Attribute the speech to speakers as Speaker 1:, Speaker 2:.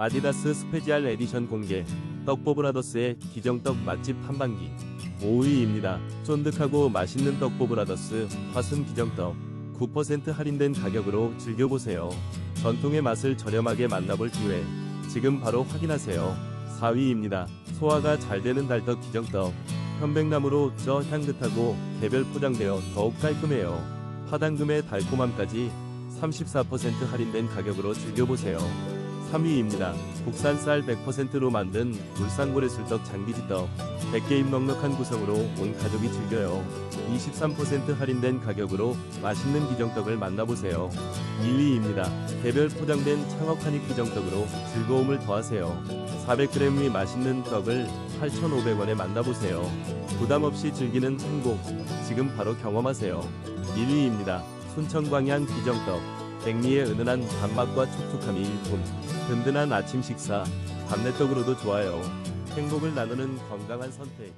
Speaker 1: 아디다스 스페지알 에디션 공개 떡보브라더스의 기정떡 맛집 탐방기 5위입니다. 쫀득하고 맛있는 떡보브라더스 화순 기정떡 9% 할인된 가격으로 즐겨보세요. 전통의 맛을 저렴하게 만나볼 기회 지금 바로 확인하세요. 4위입니다. 소화가 잘 되는 달떡 기정떡 편백나무로 쪄 향긋하고 개별 포장되어 더욱 깔끔해요. 화당금의 달콤함까지 34% 할인된 가격으로 즐겨보세요. 3위입니다. 국산 쌀 100%로 만든 울산고래 술떡 장기지떡 100개입 넉넉한 구성으로 온 가족이 즐겨요. 23% 할인된 가격으로 맛있는 기정떡을 만나보세요. 2위입니다. 개별 포장된 창업 한입 기정떡으로 즐거움을 더하세요. 400g의 맛있는 떡을 8,500원에 만나보세요. 부담 없이 즐기는 행복, 지금 바로 경험하세요. 1위입니다. 순천광양 기정떡, 백미의 은은한 단맛과 촉촉함이 일품, 든든한 아침 식사, 밤내떡으로도 좋아요. 행복을 나누는 건강한 선택.